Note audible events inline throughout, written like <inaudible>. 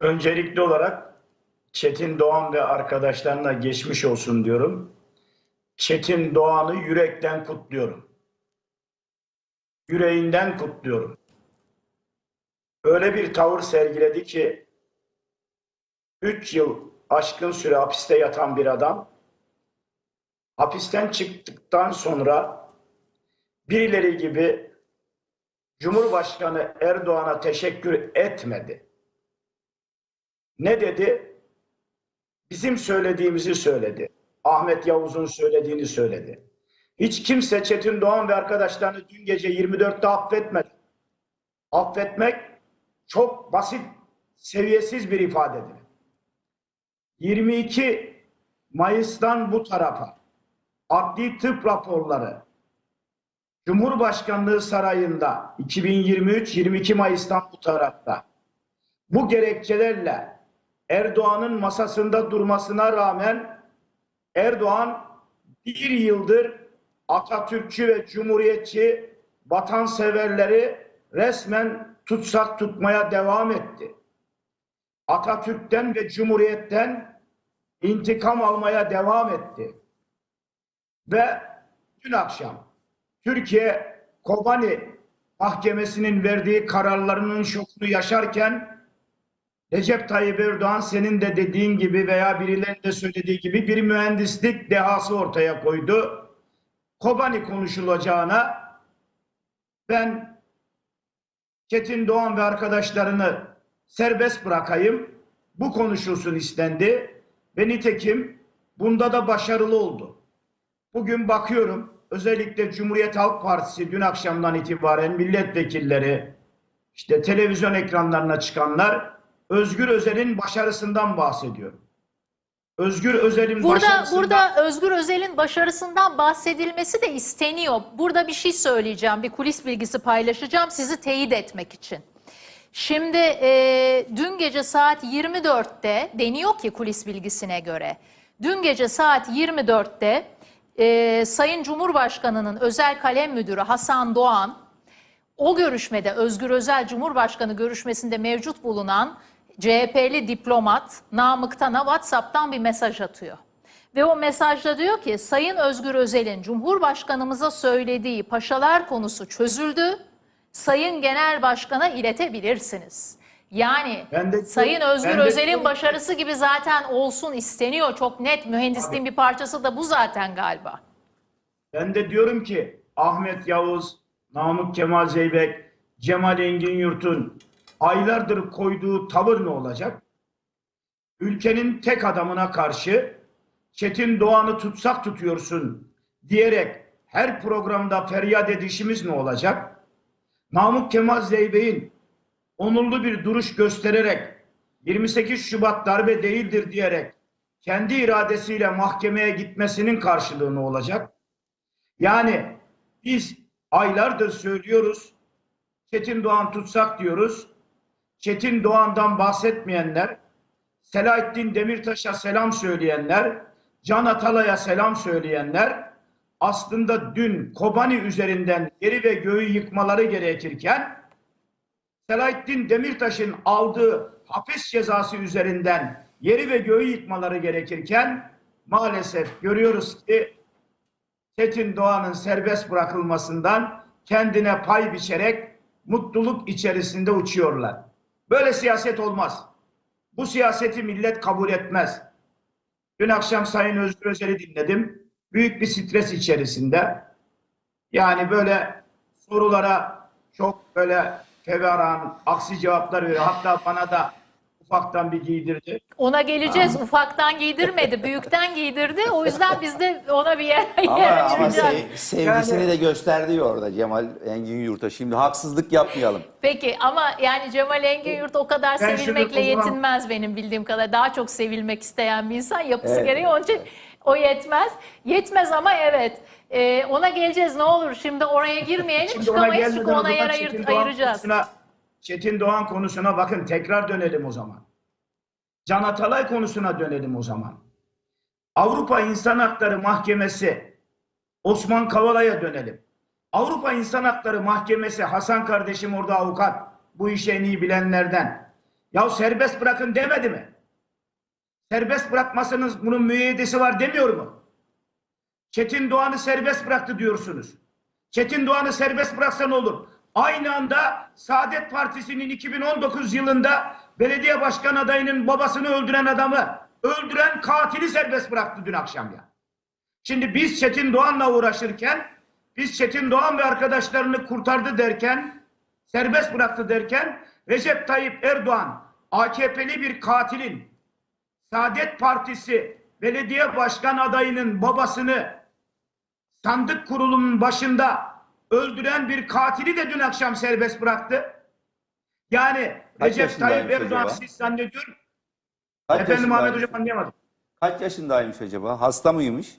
Öncelikli olarak Çetin Doğan ve arkadaşlarına geçmiş olsun diyorum. Çetin Doğan'ı yürekten kutluyorum. Yüreğinden kutluyorum. Öyle bir tavır sergiledi ki 3 yıl aşkın süre hapiste yatan bir adam hapisten çıktıktan sonra birileri gibi Cumhurbaşkanı Erdoğan'a teşekkür etmedi. Ne dedi? Bizim söylediğimizi söyledi. Ahmet Yavuz'un söylediğini söyledi. Hiç kimse Çetin Doğan ve arkadaşlarını dün gece 24'te affetmedi. Affetmek çok basit, seviyesiz bir ifadedir. 22 Mayıs'tan bu tarafa adli tıp raporları Cumhurbaşkanlığı Sarayı'nda 2023-22 Mayıs'tan bu tarafta bu gerekçelerle Erdoğan'ın masasında durmasına rağmen Erdoğan bir yıldır Atatürkçü ve Cumhuriyetçi vatanseverleri resmen tutsak tutmaya devam etti. Atatürk'ten ve Cumhuriyet'ten intikam almaya devam etti. Ve dün akşam Türkiye Kobani Mahkemesi'nin verdiği kararlarının şokunu yaşarken Recep Tayyip Erdoğan senin de dediğin gibi veya birilerinin de söylediği gibi bir mühendislik dehası ortaya koydu. Kobani konuşulacağına ben Çetin Doğan ve arkadaşlarını serbest bırakayım. Bu konuşulsun istendi ve nitekim bunda da başarılı oldu. Bugün bakıyorum özellikle Cumhuriyet Halk Partisi dün akşamdan itibaren milletvekilleri işte televizyon ekranlarına çıkanlar Özgür Özel'in başarısından bahsediyor. Özgür Özel'in Burada başarısından burada Özgür Özel'in başarısından bahsedilmesi de isteniyor. Burada bir şey söyleyeceğim, bir kulis bilgisi paylaşacağım sizi teyit etmek için. Şimdi e, dün gece saat 24'te deniyor ki kulis bilgisine göre. Dün gece saat 24'te e, Sayın Cumhurbaşkanı'nın özel kalem müdürü Hasan Doğan o görüşmede Özgür Özel Cumhurbaşkanı görüşmesinde mevcut bulunan CHP'li diplomat Namık Tan'a WhatsApp'tan bir mesaj atıyor. Ve o mesajda diyor ki Sayın Özgür Özel'in Cumhurbaşkanımıza söylediği paşalar konusu çözüldü. Sayın Genel Başkan'a iletebilirsiniz. Yani de- Sayın Özgür Özel'in başarısı gibi zaten olsun isteniyor. Çok net mühendisliğin bir parçası da bu zaten galiba. Ben de diyorum ki Ahmet Yavuz, Namık Kemal Zeybek, Cemal Engin Yurt'un aylardır koyduğu tavır ne olacak? Ülkenin tek adamına karşı Çetin Doğan'ı tutsak tutuyorsun diyerek her programda feryat edişimiz ne olacak? Namık Kemal Zeybek'in onurlu bir duruş göstererek 28 Şubat darbe değildir diyerek kendi iradesiyle mahkemeye gitmesinin karşılığı ne olacak? Yani biz aylardır söylüyoruz. Çetin Doğan tutsak diyoruz. Çetin Doğan'dan bahsetmeyenler, Selahattin Demirtaş'a selam söyleyenler, Can Atalay'a selam söyleyenler aslında dün Kobani üzerinden yeri ve göğü yıkmaları gerekirken Selahattin Demirtaş'ın aldığı hapis cezası üzerinden yeri ve göğü yıkmaları gerekirken maalesef görüyoruz ki Çetin Doğan'ın serbest bırakılmasından kendine pay biçerek mutluluk içerisinde uçuyorlar. Böyle siyaset olmaz. Bu siyaseti millet kabul etmez. Dün akşam Sayın Özgür Özel'i dinledim. Büyük bir stres içerisinde. Yani böyle sorulara çok böyle feveran, aksi cevaplar veriyor. Hatta bana da ufaktan bir giydirdi. Ona geleceğiz. Ufaktan giydirmedi, büyükten giydirdi. O yüzden biz de ona bir yer, Ama, ama ayıracağız. sev- sevgisini de gösterdi orada Cemal Engin Yurt'a. Şimdi haksızlık yapmayalım. Peki ama yani Cemal Engin Yurt o kadar Ben sevilmekle şimdi o zaman- yetinmez benim bildiğim kadar. Daha çok sevilmek isteyen bir insan yapısı Evet, gereği onun için o yetmez. Yetmez ama evet. Ee, ona geleceğiz ne olur. Şimdi oraya girmeyelim. Şimdi ona Çıkamayız gelmeden çünkü o ona zaman yer Çetin ayır, Doğan ayıracağız. konusuna- Çetin Doğan konusuna bakın tekrar dönelim o zaman. Can Atalay konusuna dönelim o zaman. Avrupa İnsan Hakları Mahkemesi Osman Kavala'ya dönelim. Avrupa İnsan Hakları Mahkemesi Hasan kardeşim orada avukat. Bu işi en iyi bilenlerden. Ya serbest bırakın demedi mi? Serbest bırakmasının bunun müeyyidesi var demiyor mu? Çetin Doğan'ı serbest bıraktı diyorsunuz. Çetin Doğan'ı serbest bıraksa ne olur? Aynı anda Saadet Partisi'nin 2019 yılında belediye başkan adayının babasını öldüren adamı, öldüren katili serbest bıraktı dün akşam ya. Şimdi biz Çetin Doğan'la uğraşırken, biz Çetin Doğan ve arkadaşlarını kurtardı derken, serbest bıraktı derken, Recep Tayyip Erdoğan, AKP'li bir katilin, Saadet Partisi belediye başkan adayının babasını sandık kurulunun başında öldüren bir katili de dün akşam serbest bıraktı. Yani Kaç Recep Tayyip Erdoğan acaba? siz zannediyorum. Kaç Efendim Ahmet? Hocam anlayamadım. Kaç yaşındaymış acaba? Hasta mıymış?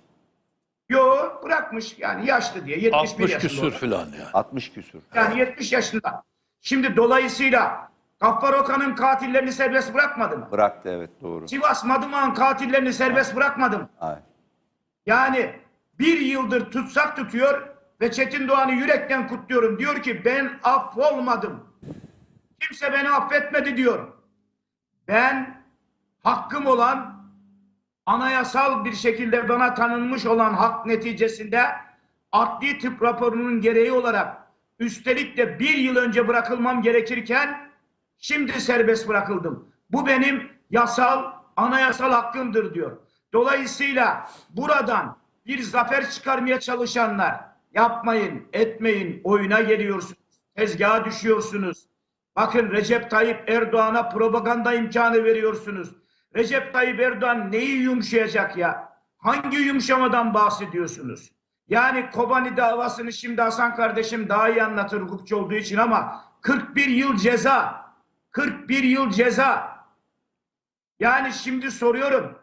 Yo bırakmış yani yaşlı diye 71 60 yaşında. küsür falan ya. 60 küsür. Yani 70 yaşında. Şimdi dolayısıyla Gaffar Okan'ın katillerini serbest bırakmadı mı? Bıraktı evet doğru. Sivas Madımak'ın katillerini serbest bırakmadı mı? Hayır. Yani bir yıldır tutsak tutuyor ve Çetin Doğan'ı yürekten kutluyorum. Diyor ki ben affolmadım. Kimse beni affetmedi diyor. Ben hakkım olan anayasal bir şekilde bana tanınmış olan hak neticesinde adli tıp raporunun gereği olarak üstelik de bir yıl önce bırakılmam gerekirken şimdi serbest bırakıldım. Bu benim yasal, anayasal hakkımdır diyor. Dolayısıyla buradan bir zafer çıkarmaya çalışanlar yapmayın, etmeyin, oyuna geliyorsunuz, tezgaha düşüyorsunuz. Bakın Recep Tayyip Erdoğan'a propaganda imkanı veriyorsunuz. Recep Tayyip Erdoğan neyi yumuşayacak ya? Hangi yumuşamadan bahsediyorsunuz? Yani Kobani davasını şimdi Hasan kardeşim daha iyi anlatır hukukçu olduğu için ama 41 yıl ceza. 41 yıl ceza. Yani şimdi soruyorum.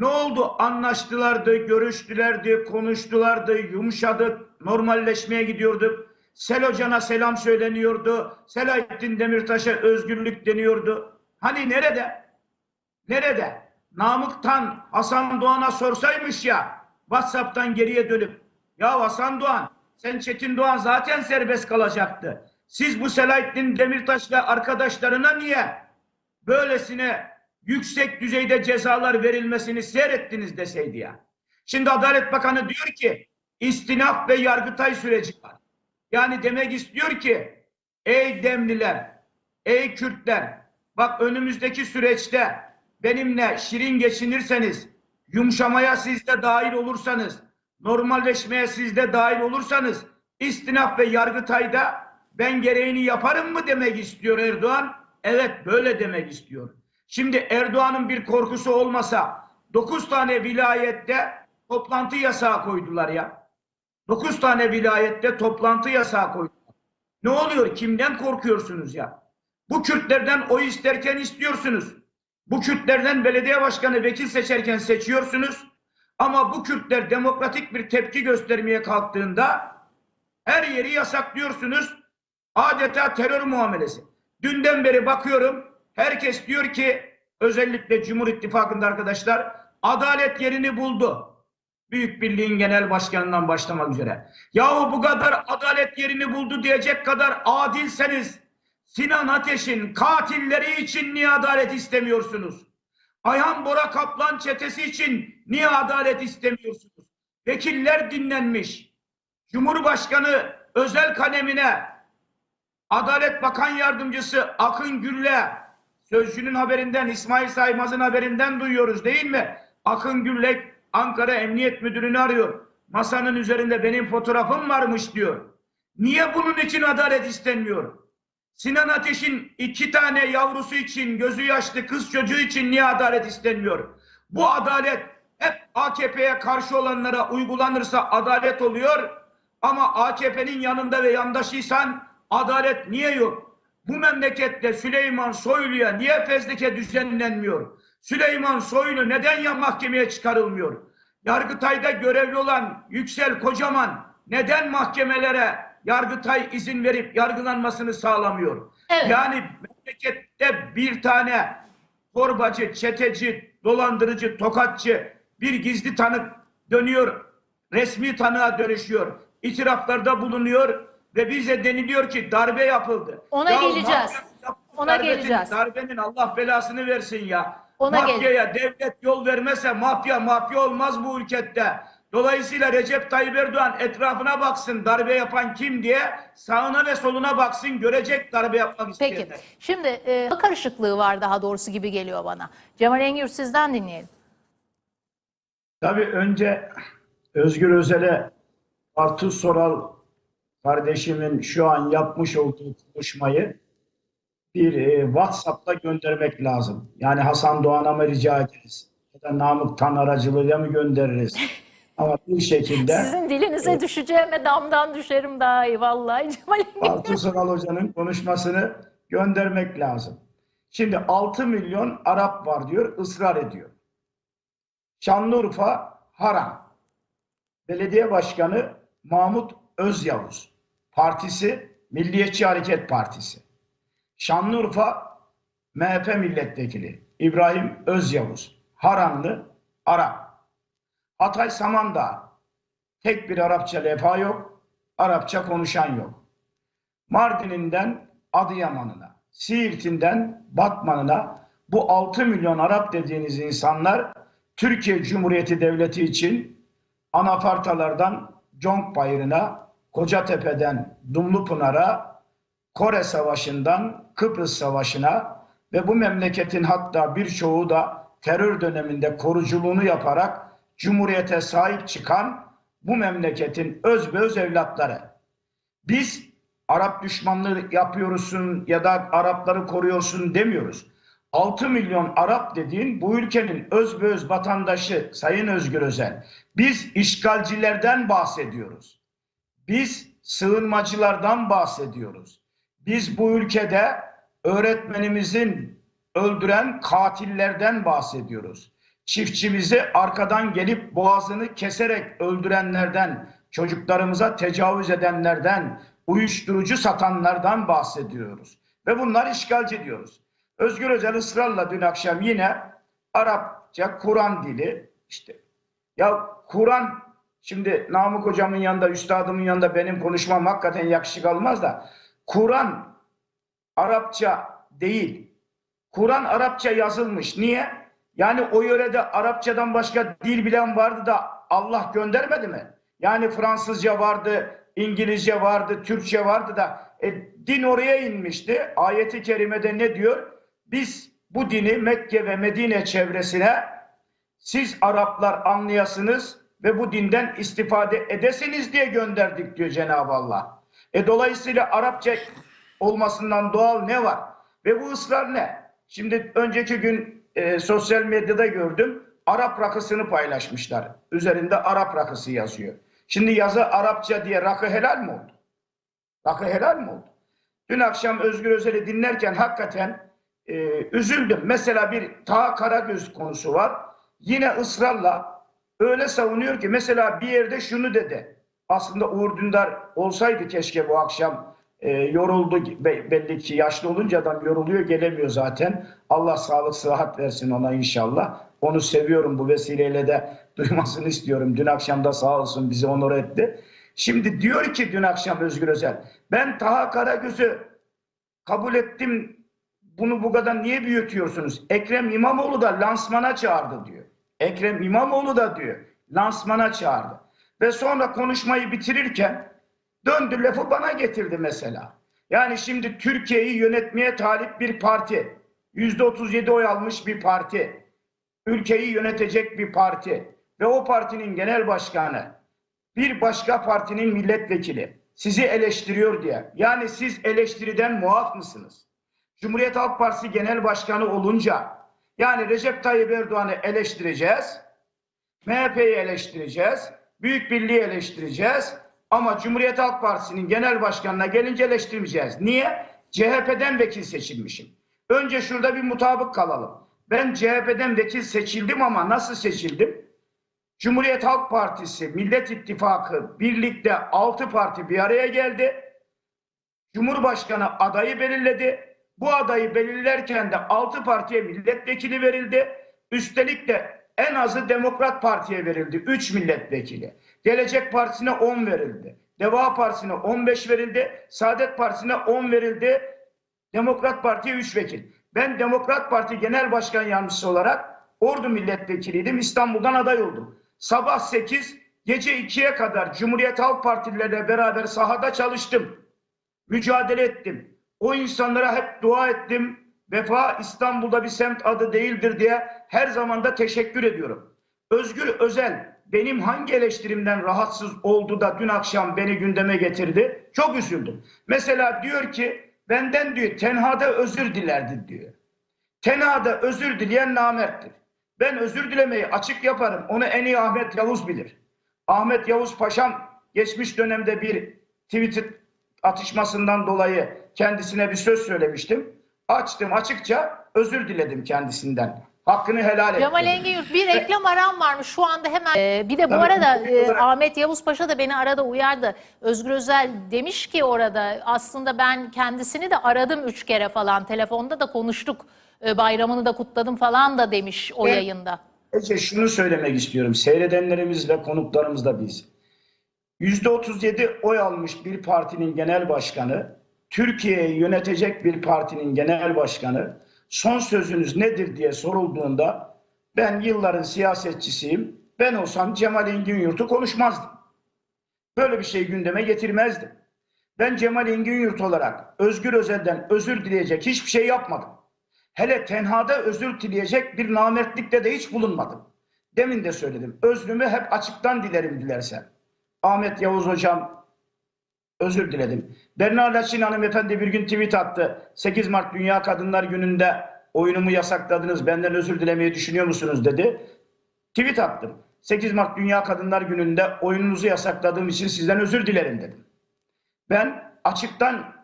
Ne oldu? Anlaştılardı, görüştülerdi, konuştulardı, yumuşadık, normalleşmeye gidiyorduk. Sel Hoca'na selam söyleniyordu. Selahattin Demirtaş'a özgürlük deniyordu. Hani nerede? Nerede? Namık'tan Hasan Doğan'a sorsaymış ya WhatsApp'tan geriye dönüp ya Hasan Doğan sen Çetin Doğan zaten serbest kalacaktı. Siz bu Selahattin Demirtaş ve arkadaşlarına niye böylesine yüksek düzeyde cezalar verilmesini seyrettiniz deseydi ya. Şimdi Adalet Bakanı diyor ki istinaf ve yargıtay süreci var. Yani demek istiyor ki ey Demliler, ey Kürtler bak önümüzdeki süreçte benimle şirin geçinirseniz, yumuşamaya siz de dahil olursanız, normalleşmeye siz de dahil olursanız istinaf ve yargıtayda ben gereğini yaparım mı demek istiyor Erdoğan? Evet böyle demek istiyor. Şimdi Erdoğan'ın bir korkusu olmasa 9 tane vilayette toplantı yasağı koydular ya. 9 tane vilayette toplantı yasağı koydular. Ne oluyor? Kimden korkuyorsunuz ya? Bu Kürtlerden oy isterken istiyorsunuz. Bu Kürtlerden belediye başkanı vekil seçerken seçiyorsunuz. Ama bu Kürtler demokratik bir tepki göstermeye kalktığında her yeri yasaklıyorsunuz. Adeta terör muamelesi. Dünden beri bakıyorum herkes diyor ki özellikle Cumhur İttifakı'nda arkadaşlar adalet yerini buldu. Büyük Birliğin Genel Başkanı'ndan başlamak üzere. Yahu bu kadar adalet yerini buldu diyecek kadar adilseniz Sinan Ateş'in katilleri için niye adalet istemiyorsunuz? Ayhan Bora Kaplan çetesi için niye adalet istemiyorsunuz? Vekiller dinlenmiş. Cumhurbaşkanı özel kalemine Adalet Bakan Yardımcısı Akın Gürle Sözcünün haberinden İsmail Saymaz'ın haberinden duyuyoruz değil mi? Akın Gürle Ankara Emniyet Müdürünü arıyor. Masanın üzerinde benim fotoğrafım varmış diyor. Niye bunun için adalet istenmiyor? Sinan Ateş'in iki tane yavrusu için, gözü yaşlı kız çocuğu için niye adalet istenmiyor? Bu adalet hep AKP'ye karşı olanlara uygulanırsa adalet oluyor. Ama AKP'nin yanında ve yandaşıysan adalet niye yok? Bu memlekette Süleyman Soylu'ya niye fezleke düzenlenmiyor? Süleyman Soylu neden ya mahkemeye çıkarılmıyor? Yargıtay'da görevli olan Yüksel Kocaman neden mahkemelere Yargıtay izin verip yargılanmasını sağlamıyor? Evet. Yani memlekette bir tane torbacı, çeteci, dolandırıcı, tokatçı, bir gizli tanık dönüyor, resmi tanığa dönüşüyor, itiraflarda bulunuyor ve bize deniliyor ki darbe yapıldı. Ona Ya geleceğiz. Ona darbetin- geleceğiz. Darbenin Allah belasını versin ya. Ona Mafyaya devlet yol vermese mafya mafya olmaz bu ülkede. Dolayısıyla Recep Tayyip Erdoğan etrafına baksın darbe yapan kim diye sağına ve soluna baksın görecek darbe yapmak isteyenler. Peki. Şimdi e, karışıklığı var daha doğrusu gibi geliyor bana. Cemal Engür sizden dinleyelim. Tabii önce Özgür Özel'e Artur Soral kardeşimin şu an yapmış olduğu konuşmayı bir e, WhatsApp'ta göndermek lazım. Yani Hasan Doğan'a mı rica ederiz? Ya da Namık Tan aracılığıyla mı göndeririz? <laughs> Ama bir şekilde Sizin dilinize düşeceğime damdan düşerim daha iyi vallahi <laughs> Cemal. Artur Soral Hoca'nın konuşmasını göndermek lazım. Şimdi 6 milyon Arap var diyor, ısrar ediyor. Şanlıurfa haram. Belediye Başkanı Mahmut Özyavuz. Partisi Milliyetçi Hareket Partisi. Şanlıurfa MHP milletvekili İbrahim Özyavuz. Haranlı Arap. Hatay Samandağ. Tek bir Arapça levha yok. Arapça konuşan yok. Mardin'inden Adıyaman'ına, Siirt'inden Batman'ına bu 6 milyon Arap dediğiniz insanlar Türkiye Cumhuriyeti Devleti için anafartalardan Conk Bayırı'na, Kocatepe'den Dumlupınar'a, Kore Savaşı'ndan Kıbrıs Savaşı'na ve bu memleketin hatta birçoğu da terör döneminde koruculuğunu yaparak Cumhuriyete sahip çıkan bu memleketin özbeöz evlatları. Biz Arap düşmanlığı yapıyorsun ya da Arapları koruyorsun demiyoruz. 6 milyon Arap dediğin bu ülkenin özbeöz vatandaşı Sayın Özgür Özel. Biz işgalcilerden bahsediyoruz. Biz sığınmacılardan bahsediyoruz. Biz bu ülkede öğretmenimizin öldüren katillerden bahsediyoruz. Çiftçimizi arkadan gelip boğazını keserek öldürenlerden, çocuklarımıza tecavüz edenlerden, uyuşturucu satanlardan bahsediyoruz. Ve bunlar işgalci diyoruz. Özgür Özel ısrarla dün akşam yine Arapça Kur'an dili işte ya Kur'an şimdi Namık hocamın yanında, üstadımın yanında benim konuşmam hakikaten yakışık almaz da Kur'an Arapça değil. Kur'an Arapça yazılmış. Niye? Yani o yörede Arapçadan başka dil bilen vardı da Allah göndermedi mi? Yani Fransızca vardı, İngilizce vardı, Türkçe vardı da e, din oraya inmişti. Ayeti kerimede ne diyor? Biz bu dini Mekke ve Medine çevresine siz Araplar anlayasınız ve bu dinden istifade edesiniz diye gönderdik diyor Cenab-ı Allah. E dolayısıyla Arapça olmasından doğal ne var? Ve bu ısrar ne? Şimdi önceki gün e, sosyal medyada gördüm. Arap rakısını paylaşmışlar. Üzerinde Arap rakısı yazıyor. Şimdi yazı Arapça diye rakı helal mi oldu? Rakı helal mi oldu? Dün akşam Özgür Özel'i dinlerken hakikaten e, üzüldüm. Mesela bir Ta Karagöz konusu var. Yine ısrarla öyle savunuyor ki mesela bir yerde şunu dedi. Aslında Uğur Dündar olsaydı keşke bu akşam e, yoruldu Be- belli ki yaşlı olunca adam yoruluyor gelemiyor zaten. Allah sağlık sıhhat versin ona inşallah. Onu seviyorum bu vesileyle de <laughs> duymasını istiyorum. Dün akşam da sağ olsun bizi onur etti. Şimdi diyor ki dün akşam Özgür Özel ben Taha Karagöz'ü kabul ettim bunu bu kadar niye büyütüyorsunuz? Ekrem İmamoğlu da lansmana çağırdı diyor. Ekrem İmamoğlu da diyor lansmana çağırdı. Ve sonra konuşmayı bitirirken döndü lafı bana getirdi mesela. Yani şimdi Türkiye'yi yönetmeye talip bir parti, yüzde 37 oy almış bir parti, ülkeyi yönetecek bir parti ve o partinin genel başkanı bir başka partinin milletvekili sizi eleştiriyor diye. Yani siz eleştiriden muaf mısınız? Cumhuriyet Halk Partisi Genel Başkanı olunca yani Recep Tayyip Erdoğan'ı eleştireceğiz, MHP'yi eleştireceğiz, Büyük Birliği eleştireceğiz ama Cumhuriyet Halk Partisi'nin genel başkanına gelince eleştirmeyeceğiz. Niye? CHP'den vekil seçilmişim. Önce şurada bir mutabık kalalım. Ben CHP'den vekil seçildim ama nasıl seçildim? Cumhuriyet Halk Partisi, Millet İttifakı birlikte altı parti bir araya geldi. Cumhurbaşkanı adayı belirledi. Bu adayı belirlerken de altı partiye milletvekili verildi. Üstelik de en azı Demokrat Parti'ye verildi. 3 milletvekili. Gelecek Partisi'ne 10 verildi. Deva Partisi'ne 15 verildi. Saadet Partisi'ne 10 verildi. Demokrat Parti'ye 3 vekil. Ben Demokrat Parti Genel Başkan Yardımcısı olarak Ordu Milletvekiliydim. İstanbul'dan aday oldum. Sabah 8, gece 2'ye kadar Cumhuriyet Halk Partileriyle beraber sahada çalıştım. Mücadele ettim. O insanlara hep dua ettim. Vefa İstanbul'da bir semt adı değildir diye her zaman da teşekkür ediyorum. Özgür Özel benim hangi eleştirimden rahatsız oldu da dün akşam beni gündeme getirdi? Çok üzüldüm. Mesela diyor ki benden diyor tenhada özür dilerdi diyor. Tenhada özür dileyen namerttir. Ben özür dilemeyi açık yaparım. Onu en iyi Ahmet Yavuz bilir. Ahmet Yavuz Paşam geçmiş dönemde bir Twitter atışmasından dolayı kendisine bir söz söylemiştim. Açtım açıkça özür diledim kendisinden. Hakkını helal ettim. Cemal Engin bir reklam aram varmış şu anda hemen. Ee, bir de bu Tabii, arada e, Ahmet Yavuz Paşa da beni arada uyardı. Özgür Özel demiş ki orada aslında ben kendisini de aradım üç kere falan. Telefonda da konuştuk. E, bayramını da kutladım falan da demiş o Evet. yayında. Ece şunu söylemek istiyorum. Seyredenlerimiz ve konuklarımız da biz. %37 oy almış bir partinin genel başkanı, Türkiye'yi yönetecek bir partinin genel başkanı, son sözünüz nedir diye sorulduğunda ben yılların siyasetçisiyim, ben olsam Cemal Engin konuşmazdım. Böyle bir şey gündeme getirmezdim. Ben Cemal Engin olarak Özgür Özel'den özür dileyecek hiçbir şey yapmadım. Hele tenhada özür dileyecek bir namertlikte de hiç bulunmadım. Demin de söyledim. Özrümü hep açıktan dilerim dilersen. Ahmet Yavuz hocam özür diledim. Berna Laçin hanımefendi bir gün tweet attı. 8 Mart Dünya Kadınlar Günü'nde oyunumu yasakladınız. Benden özür dilemeyi düşünüyor musunuz dedi. Tweet attım. 8 Mart Dünya Kadınlar Günü'nde oyununuzu yasakladığım için sizden özür dilerim dedim. Ben açıktan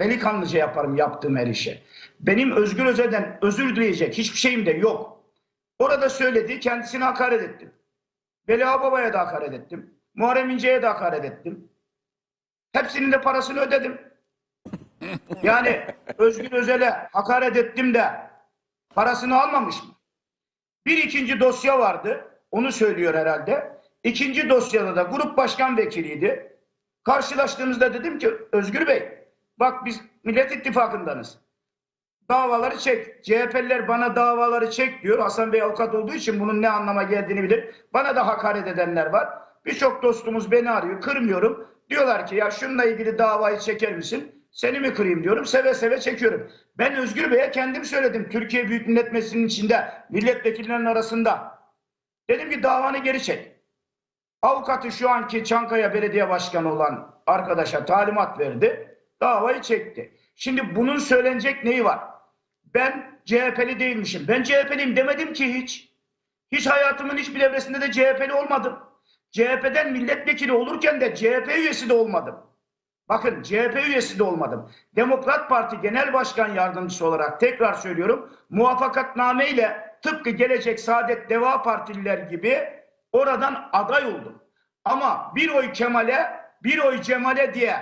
delikanlıca yaparım yaptığım her işi. Benim Özgür Özel'den özür dileyecek hiçbir şeyim de yok. Orada söylediği kendisine hakaret ettim. Belia Baba'ya da hakaret ettim. Muharrem İnce'ye de hakaret ettim. Hepsinin de parasını ödedim. Yani Özgür Özel'e hakaret ettim de parasını almamış mı? Bir ikinci dosya vardı. Onu söylüyor herhalde. İkinci dosyada da grup başkan vekiliydi. Karşılaştığımızda dedim ki Özgür Bey bak biz Millet İttifakı'ndanız. Davaları çek. CHP'liler bana davaları çek diyor. Hasan Bey avukat olduğu için bunun ne anlama geldiğini bilir. Bana da hakaret edenler var. Birçok dostumuz beni arıyor. Kırmıyorum. Diyorlar ki ya şununla ilgili davayı çeker misin? Seni mi kırayım diyorum. Seve seve çekiyorum. Ben Özgür Bey'e kendim söyledim. Türkiye Büyük Millet Meclisi'nin içinde milletvekillerinin arasında. Dedim ki davanı geri çek. Avukatı şu anki Çankaya Belediye Başkanı olan arkadaşa talimat verdi. Davayı çekti. Şimdi bunun söylenecek neyi var? Ben CHP'li değilmişim. Ben CHP'liyim demedim ki hiç. Hiç hayatımın hiçbir evresinde de CHP'li olmadım. CHP'den milletvekili olurken de CHP üyesi de olmadım. Bakın CHP üyesi de olmadım. Demokrat Parti Genel Başkan Yardımcısı olarak tekrar söylüyorum. Muvaffakatname ile tıpkı Gelecek Saadet Deva Partililer gibi oradan aday oldum. Ama bir oy Kemal'e, bir oy Cemal'e diye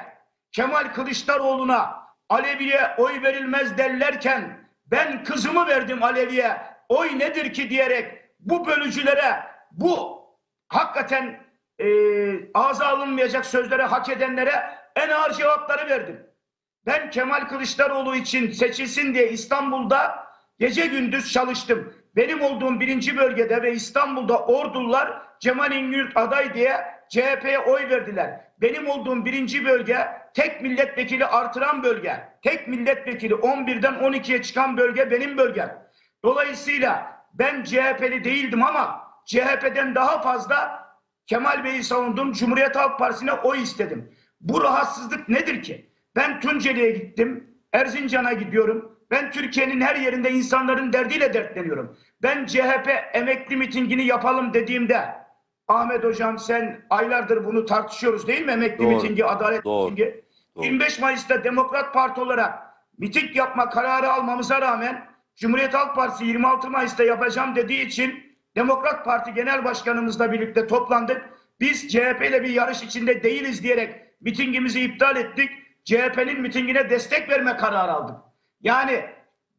Kemal Kılıçdaroğlu'na Alevi'ye oy verilmez derlerken ben kızımı verdim Alevi'ye oy nedir ki diyerek bu bölücülere, bu hakikaten e, ağza alınmayacak sözlere hak edenlere en ağır cevapları verdim. Ben Kemal Kılıçdaroğlu için seçilsin diye İstanbul'da gece gündüz çalıştım. Benim olduğum birinci bölgede ve İstanbul'da ordular Cemal İngürt aday diye CHP'ye oy verdiler. Benim olduğum birinci bölge tek milletvekili artıran bölge. Tek milletvekili 11'den 12'ye çıkan bölge benim bölgem. Dolayısıyla ben CHP'li değildim ama CHP'den daha fazla Kemal Bey'i savundum. Cumhuriyet Halk Partisi'ne oy istedim. Bu rahatsızlık nedir ki? Ben Tunceli'ye gittim. Erzincan'a gidiyorum. Ben Türkiye'nin her yerinde insanların derdiyle dertleniyorum. Ben CHP emekli mitingini yapalım dediğimde Ahmet Hocam sen aylardır bunu tartışıyoruz değil mi? Emekli Doğru. mitingi, adalet Doğru. mitingi. Doğru. 25 Mayıs'ta Demokrat Parti olarak miting yapma kararı almamıza rağmen Cumhuriyet Halk Partisi 26 Mayıs'ta yapacağım dediği için Demokrat Parti Genel Başkanımızla birlikte toplandık. Biz CHP ile bir yarış içinde değiliz diyerek mitingimizi iptal ettik. CHP'nin mitingine destek verme kararı aldık. Yani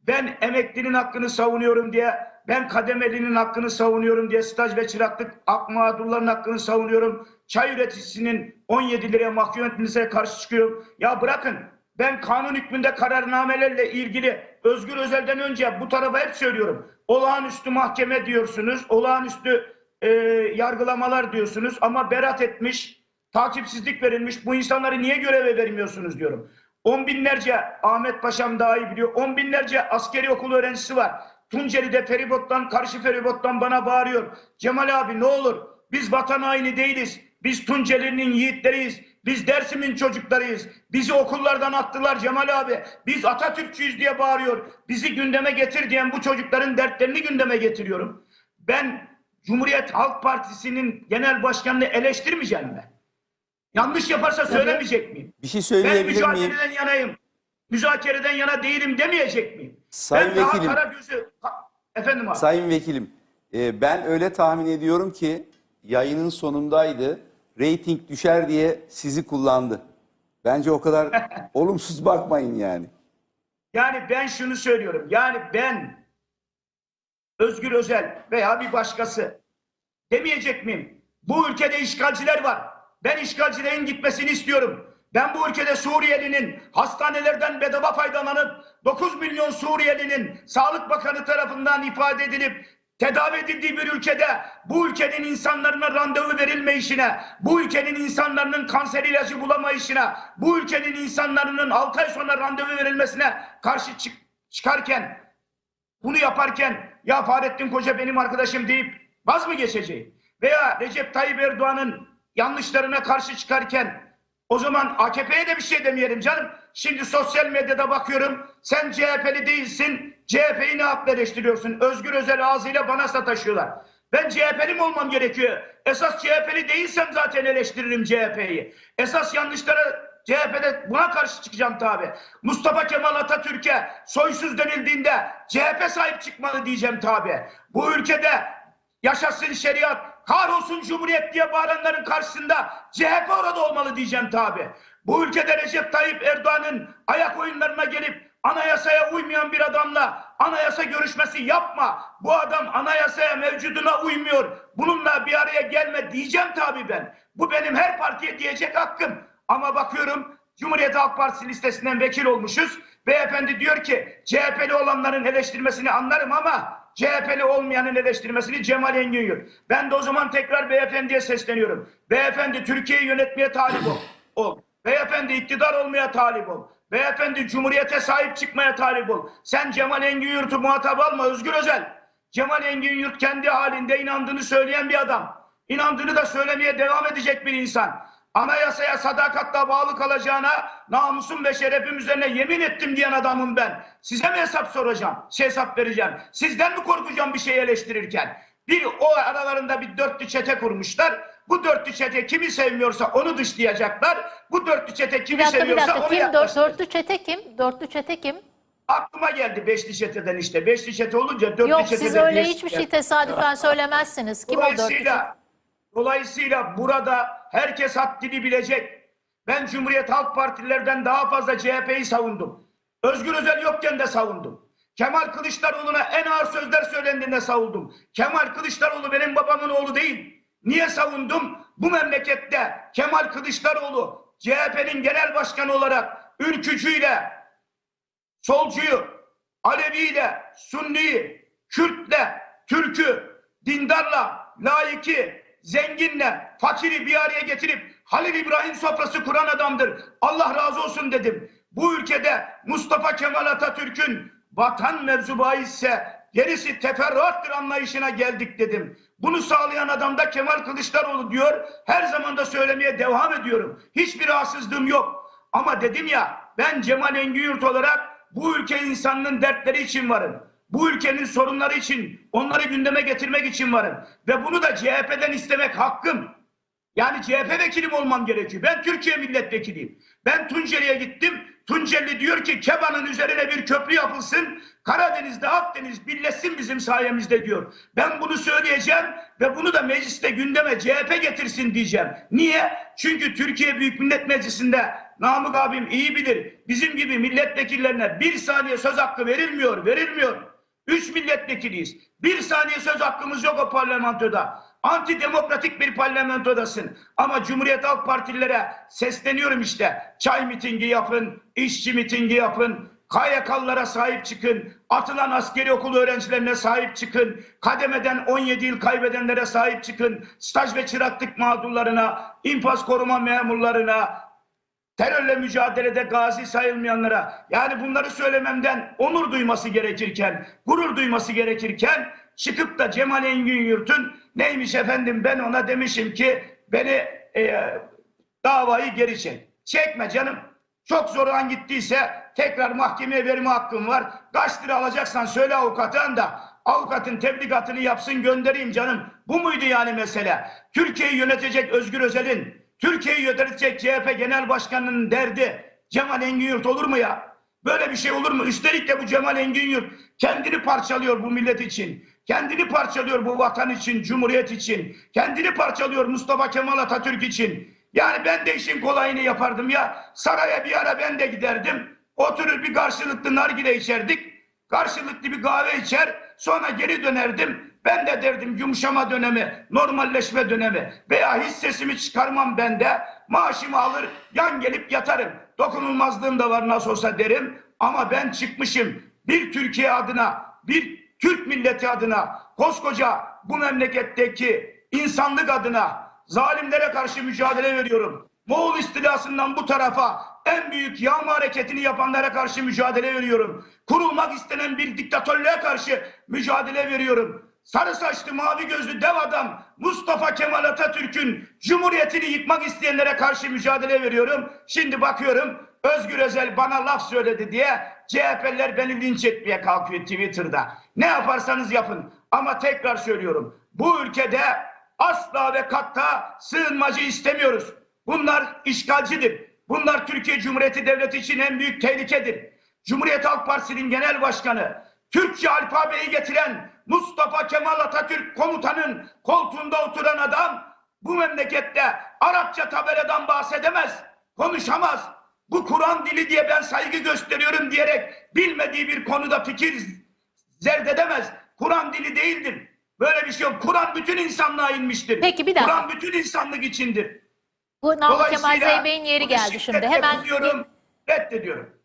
ben emeklinin hakkını savunuyorum diye, ben kademelinin hakkını savunuyorum diye, staj ve çıraklık ak mağdurların hakkını savunuyorum. Çay üreticisinin 17 liraya mahkum etmesine karşı çıkıyorum. Ya bırakın Ben kanun hükmünde kararnamelerle ilgili Özgür Özel'den önce bu tarafa hep söylüyorum. Olağanüstü mahkeme diyorsunuz, olağanüstü e, yargılamalar diyorsunuz ama berat etmiş, takipsizlik verilmiş. Bu insanları niye göreve vermiyorsunuz diyorum. On binlerce Ahmet Paşam daha iyi biliyor. On binlerce askeri okul öğrencisi var. Tunceli'de feribottan, karşı feribottan bana bağırıyor. Cemal abi ne olur biz vatan haini değiliz. Biz Tunceli'nin yiğitleriyiz. Biz Dersim'in çocuklarıyız. Bizi okullardan attılar Cemal abi. Biz Atatürkçüyüz diye bağırıyor. Bizi gündeme getir diyen bu çocukların dertlerini gündeme getiriyorum. Ben Cumhuriyet Halk Partisi'nin genel başkanını eleştirmeyeceğim mi? Yanlış yaparsa söylemeyecek miyim? Bir şey Ben söyleyebilir miyim? mücadeleden yanayım. Müzakereden yana değilim demeyecek miyim? Sayın ben daha Vekilim. kara gözü... Efendim abi. Sayın Vekilim, e, ben öyle tahmin ediyorum ki yayının sonundaydı. Rating düşer diye sizi kullandı. Bence o kadar <laughs> olumsuz bakmayın yani. Yani ben şunu söylüyorum. Yani ben Özgür Özel veya bir başkası demeyecek miyim? Bu ülkede işgalciler var. Ben işgalcilerin gitmesini istiyorum. Ben bu ülkede Suriyelinin hastanelerden bedava faydalanıp 9 milyon Suriyelinin Sağlık Bakanı tarafından ifade edilip tedavi edildiği bir ülkede bu ülkenin insanlarına randevu verilmeyişine, bu ülkenin insanların kanser ilacı bulamayışına, bu ülkenin insanların 6 ay sonra randevu verilmesine karşı çık- çıkarken bunu yaparken ya Fahrettin Koca benim arkadaşım deyip vaz mı geçeceğim? Veya Recep Tayyip Erdoğan'ın yanlışlarına karşı çıkarken o zaman AKP'ye de bir şey demeyelim canım. Şimdi sosyal medyada bakıyorum sen CHP'li değilsin. CHP'yi ne yapla eleştiriyorsun? Özgür Özel ağzıyla bana sataşıyorlar. Ben CHP'li mi olmam gerekiyor? Esas CHP'li değilsem zaten eleştiririm CHP'yi. Esas yanlışlara CHP'de buna karşı çıkacağım tabi. Mustafa Kemal Atatürk'e soysuz denildiğinde CHP sahip çıkmalı diyeceğim tabi. Bu ülkede yaşasın şeriat, kahrolsun cumhuriyet diye bağıranların karşısında CHP orada olmalı diyeceğim tabi. Bu ülkede Recep Tayyip Erdoğan'ın ayak oyunlarına gelip anayasaya uymayan bir adamla anayasa görüşmesi yapma. Bu adam anayasaya mevcuduna uymuyor. Bununla bir araya gelme diyeceğim tabi ben. Bu benim her partiye diyecek hakkım. Ama bakıyorum Cumhuriyet Halk Partisi listesinden vekil olmuşuz. Beyefendi diyor ki CHP'li olanların eleştirmesini anlarım ama CHP'li olmayanın eleştirmesini Cemal Engin Yurt. Ben de o zaman tekrar beyefendiye sesleniyorum. Beyefendi Türkiye'yi yönetmeye talip ol. ol. Beyefendi iktidar olmaya talip ol. Beyefendi Cumhuriyete sahip çıkmaya talip ol. Sen Cemal Engin Yurt'u muhatap alma Özgür Özel. Cemal Engin Yurt kendi halinde inandığını söyleyen bir adam. İnandığını da söylemeye devam edecek bir insan. Anayasaya sadakatle bağlı kalacağına namusum ve şerefim üzerine yemin ettim diyen adamım ben. Size mi hesap soracağım? Şey hesap vereceğim. Sizden mi korkacağım bir şey eleştirirken? Bir o aralarında bir dörtlü çete kurmuşlar. Bu dörtlü çete kimi sevmiyorsa onu dışlayacaklar. Bu dörtlü çete Bir kimi dakika bir seviyorsa dakika. onu Kim? Dört, dörtlü çete kim? Dörtlü çete kim? Aklıma geldi beşli çeteden işte. Beşli çete olunca dörtlü Yok çeteden siz öyle bir- hiçbir şey tesadüfen söylemezsiniz. Kim o dörtlü çete? Dolayısıyla, burada herkes haddini bilecek. Ben Cumhuriyet Halk Partililerden daha fazla CHP'yi savundum. Özgür Özel yokken de savundum. Kemal Kılıçdaroğlu'na en ağır sözler söylendiğinde savundum. Kemal Kılıçdaroğlu benim babamın oğlu değil. Niye savundum? Bu memlekette Kemal Kılıçdaroğlu CHP'nin genel başkanı olarak ülkücüyle, solcuyu, Aleviyle, Sunni'yi, Kürtle, Türk'ü, dindarla, layıki, zenginle, fakiri bir araya getirip Halil İbrahim sofrası kuran adamdır. Allah razı olsun dedim. Bu ülkede Mustafa Kemal Atatürk'ün vatan mevzu bahisse gerisi teferruattır anlayışına geldik dedim. Bunu sağlayan adam da Kemal Kılıçdaroğlu diyor. Her zaman da söylemeye devam ediyorum. Hiçbir rahatsızlığım yok. Ama dedim ya ben Cemal Engin Yurt olarak bu ülke insanının dertleri için varım. Bu ülkenin sorunları için, onları gündeme getirmek için varım. Ve bunu da CHP'den istemek hakkım. Yani CHP vekilim olmam gerekiyor. Ben Türkiye milletvekiliyim. Ben Tunceli'ye gittim. Tunceli diyor ki Keban'ın üzerine bir köprü yapılsın. Karadeniz'de Akdeniz birleşsin bizim sayemizde diyor. Ben bunu söyleyeceğim ve bunu da mecliste gündeme CHP getirsin diyeceğim. Niye? Çünkü Türkiye Büyük Millet Meclisi'nde Namık abim iyi bilir. Bizim gibi milletvekillerine bir saniye söz hakkı verilmiyor, verilmiyor. Üç milletvekiliyiz. Bir saniye söz hakkımız yok o parlamentoda. antidemokratik bir parlamentodasın. Ama Cumhuriyet Halk Partililere sesleniyorum işte. Çay mitingi yapın, işçi mitingi yapın, KYK'lılara sahip çıkın, atılan askeri okul öğrencilerine sahip çıkın, kademeden 17 yıl kaybedenlere sahip çıkın, staj ve çıraklık mağdurlarına, infaz koruma memurlarına, terörle mücadelede gazi sayılmayanlara yani bunları söylememden onur duyması gerekirken, gurur duyması gerekirken çıkıp da Cemal Engin Yurt'un neymiş efendim ben ona demişim ki beni e, davayı geri çek. Çekme canım. Çok zorlan gittiyse tekrar mahkemeye verme hakkım var. Kaç lira alacaksan söyle avukatın da avukatın tebligatını yapsın göndereyim canım. Bu muydu yani mesele? Türkiye'yi yönetecek Özgür Özel'in, Türkiye'yi yönetecek CHP Genel Başkanı'nın derdi Cemal Engin olur mu ya? Böyle bir şey olur mu? Üstelik de bu Cemal Engin kendini parçalıyor bu millet için. Kendini parçalıyor bu vatan için, cumhuriyet için. Kendini parçalıyor Mustafa Kemal Atatürk için. Yani ben de işin kolayını yapardım ya. Saraya bir ara ben de giderdim. Oturur bir karşılıklı nargile içerdik. Karşılıklı bir kahve içer. Sonra geri dönerdim. Ben de derdim yumuşama dönemi, normalleşme dönemi veya hissesimi çıkarmam ben de maaşımı alır yan gelip yatarım. Dokunulmazlığım da var nasıl olsa derim. Ama ben çıkmışım bir Türkiye adına, bir Türk milleti adına, koskoca bu memleketteki insanlık adına zalimlere karşı mücadele veriyorum. Moğol istilasından bu tarafa en büyük yağma hareketini yapanlara karşı mücadele veriyorum. Kurulmak istenen bir diktatörlüğe karşı mücadele veriyorum. Sarı saçlı mavi gözlü dev adam Mustafa Kemal Atatürk'ün cumhuriyetini yıkmak isteyenlere karşı mücadele veriyorum. Şimdi bakıyorum Özgür Özel bana laf söyledi diye CHP'liler beni linç etmeye kalkıyor Twitter'da. Ne yaparsanız yapın ama tekrar söylüyorum. Bu ülkede asla ve katta sığınmacı istemiyoruz. Bunlar işgalcidir. Bunlar Türkiye Cumhuriyeti Devleti için en büyük tehlikedir. Cumhuriyet Halk Partisi'nin genel başkanı, Türkçe alfabeyi getiren Mustafa Kemal Atatürk komutanın koltuğunda oturan adam bu memlekette Arapça tabeladan bahsedemez, konuşamaz. Bu Kur'an dili diye ben saygı gösteriyorum diyerek bilmediği bir konuda fikir zerdedemez. Kur'an dili değildir. Böyle bir şey yok. Kur'an bütün insanlığa inmiştir. Peki, bir dakika. Kur'an bütün insanlık içindir. Bu Namık Kemal Zeybek'in yeri geldi şimdi. Hemen kınıyorum, reddediyorum.